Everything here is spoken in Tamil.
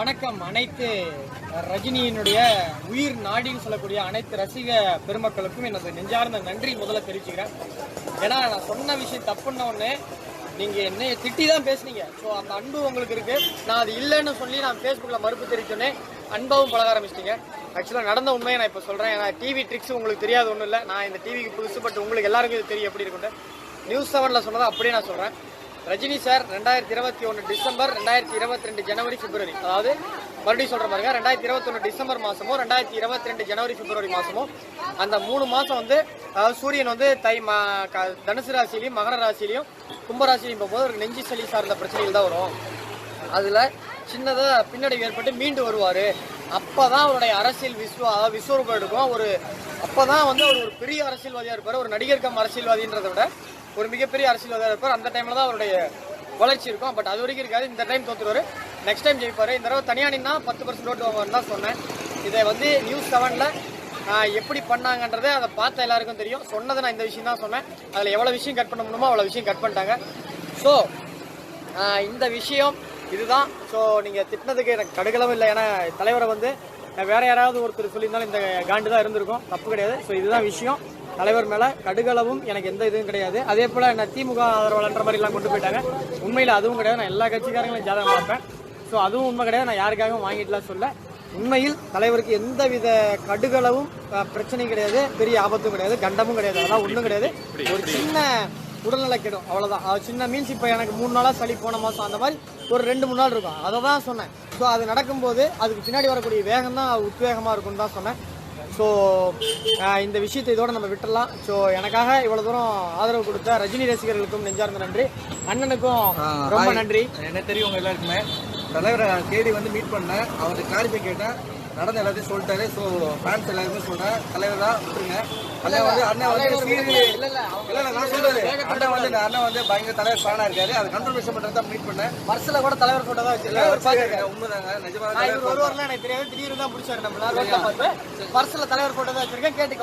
வணக்கம். அனைத்து ரஜினியினுடைய உயிர் நாடின்னு சொல்லக்கூடிய அனைத்து ரசிக பெருமக்களுக்கும் எனது நெஞ்சார்ந்த நன்றி. முதல்ல தெரிவிச்சுக்கிறேன். ஏன்னா நான் சொன்ன விஷயம் தப்புன்ன உடனே நீங்க என்ன திட்டி தான் பேசுனீங்க. ஸோ அந்த அன்பு உங்களுக்கு இருக்கு. நான் அது இல்லைன்னு சொல்லி நான் ஃபேஸ்புக்கில் மறுப்பு தெரிவிச்சோன்னே அன்பாவும் பழக ஆரம்பிச்சிட்டீங்க. ஆக்சுவலாக நடந்த உண்மையை நான் இப்போ சொல்கிறேன் ஏன்னா டிவி ட்ரிக்ஸ் உங்களுக்கு தெரியாது ஒன்றும் இல்லை. நான் இந்த டிவிக்கு புதுசு பட் உங்களுக்கு எல்லாருக்கும் இது தெரியும் எப்படி இருக்குன்னு நியூஸ் செவனில் சொன்னதை அப்படியே நான் சொல்கிறேன் ரஜினி சார் ரெண்டாயிரத்தி இருபத்தி ஒன்று டிசம்பர் ரெண்டாயிரத்தி இருபத்தி ரெண்டு ஜனவரி பிப்ரவரி. அதாவது மறுபடியும் சொல்ற பாருங்க ரெண்டாயிரத்தி இருபத்தி ஒன்று டிசம்பர் மாசமும் ரெண்டாயிரத்தி இருபத்தி ரெண்டு ஜனவரி பிப்ரவரி மாசமும் அந்த மூணு மாசம் வந்து அதாவது சூரியன் வந்து தை மா க- தனுசு ராசிலையும் மகர ராசிலையும் கும்பராசிலையும் போகும்போது ஒரு நெஞ்சு சளி சார்ந்த பிரச்சனைகள் தான் வரும். அதுல சின்னதாக பின்னடைவு ஏற்பட்டு மீண்டு வருவார். அப்போ தான் அவருடைய அரசியல் விஸ்வ விஸ்வரூபம் எடுக்கும். ஒரு அப்போதான் வந்து அவர் ஒரு பெரிய அரசியல்வாதியாக இருப்பார். ஒரு நடிகர் கம் விட ஒரு மிகப்பெரிய அரசியல்வாதியாக இருப்பார். அந்த டைமில் தான் அவருடைய வளர்ச்சி இருக்கும். பட் அது வரைக்கும் இருக்காது. இந்த டைம் தோத்துருவாரு. நெக்ஸ்ட் டைம் ஜெயிப்பார். இந்த தடவை தனியா தான் பத்து பர்சன்ட் ஓட்டு வாங்குவார்னு தான் சொன்னேன். இதை வந்து நியூஸ் செவனில் எப்படி பண்ணாங்கன்றதை அதை பார்த்த எல்லாருக்கும் தெரியும். சொன்னதை நான் இந்த விஷயம் தான் சொன்னேன். அதில் எவ்வளோ விஷயம் கட் பண்ண முடியுமோ அவ்வளோ விஷயம் கட் பண்ணிட்டாங்க. ஸோ இந்த விஷயம் இதுதான். ஸோ நீங்கள் திட்டினதுக்கு எனக்கு கடுகளவும் இல்லை. ஏன்னா தலைவரை வந்து வேறு வேற யாராவது ஒருத்தர் சொல்லியிருந்தாலும் இந்த காண்டு தான் இருந்திருக்கும். தப்பு கிடையாது. ஸோ இதுதான் விஷயம். தலைவர் மேலே கடுகளவும் எனக்கு எந்த இதுவும் கிடையாது. அதே போல் நான் திமுக ஆதரவாளன்ற மாதிரிலாம் கொண்டு போயிட்டாங்க. உண்மையில் அதுவும் கிடையாது. நான் எல்லா கட்சிக்காரங்களும் ஜாதகம் பார்ப்பேன். ஸோ அதுவும் உண்மை கிடையாது. நான் யாருக்காகவும் வாங்கிட்டுலாம் சொல்ல உண்மையில் தலைவருக்கு எந்த வித கடுகளவும் பிரச்சனையும் கிடையாது. பெரிய ஆபத்தும் கிடையாது. கண்டமும் கிடையாது. அதெல்லாம் ஒன்றும் கிடையாது. ஒரு சின்ன உடல்நல கெடும். அவ்வளோதான் அது சின்ன மீன்ஸ் இப்போ எனக்கு மூணு நாளாக சளி போன மாதம் அந்த மாதிரி ஒரு ரெண்டு மூணு நாள் இருக்கும். அதை தான் சொன்னேன். ஸோ அது நடக்கும்போது அதுக்கு பின்னாடி வரக்கூடிய வேகம் தான் உத்வேகமாக இருக்கும்னு தான் சொன்னேன். ஸோ இந்த விஷயத்தை இதோட நம்ம விட்டுறலாம். ஸோ எனக்காக இவ்வளோ தூரம் ஆதரவு கொடுத்த ரஜினி ரசிகர்களுக்கும் நெஞ்சார்ந்த நன்றி. அண்ணனுக்கும் ரொம்ப நன்றி. என்ன தெரியும் உங்க எல்லாருக்குமே? தலைவரை தேடி வந்து மீட் பண்ணேன் அவர்கிட்ட கிளாரிஃபை கேட்டேன் நடந்த எல்லாத்தையும் சொல்லிட்டாரு. ஸோ ஃபேன்ஸ் எல்லாருமே சொல்றேன் தலைவர் தான் விட்டுருங்க. அண்ணன் வந்து அண்ணன் வந்து சீரி- இல்ல நான் சொல்றது அண்ணன் வந்து அண்ணன் வந்து பயங்கர தலைவர் ஃபேனா இருக்காரு. அது கன்ஃபர்மேஷன் பண்றது தான் மீட் பண்ணேன். பர்ஸில் கூட தலைவர் ஃபோட்டோ தான் வச்சிருக்கேன் உண்மைதாங்க. நிஜமா இவர் வருவார்லாம் எனக்கு தெரியாது. திடீர்னு தான் பிடிச்சாரு நம்ம நான் ரோட்ல பார்த்து பர்ஸ்ல தலைவர் போட்டோ தான் வச்சிருக்கேன். கேட்டு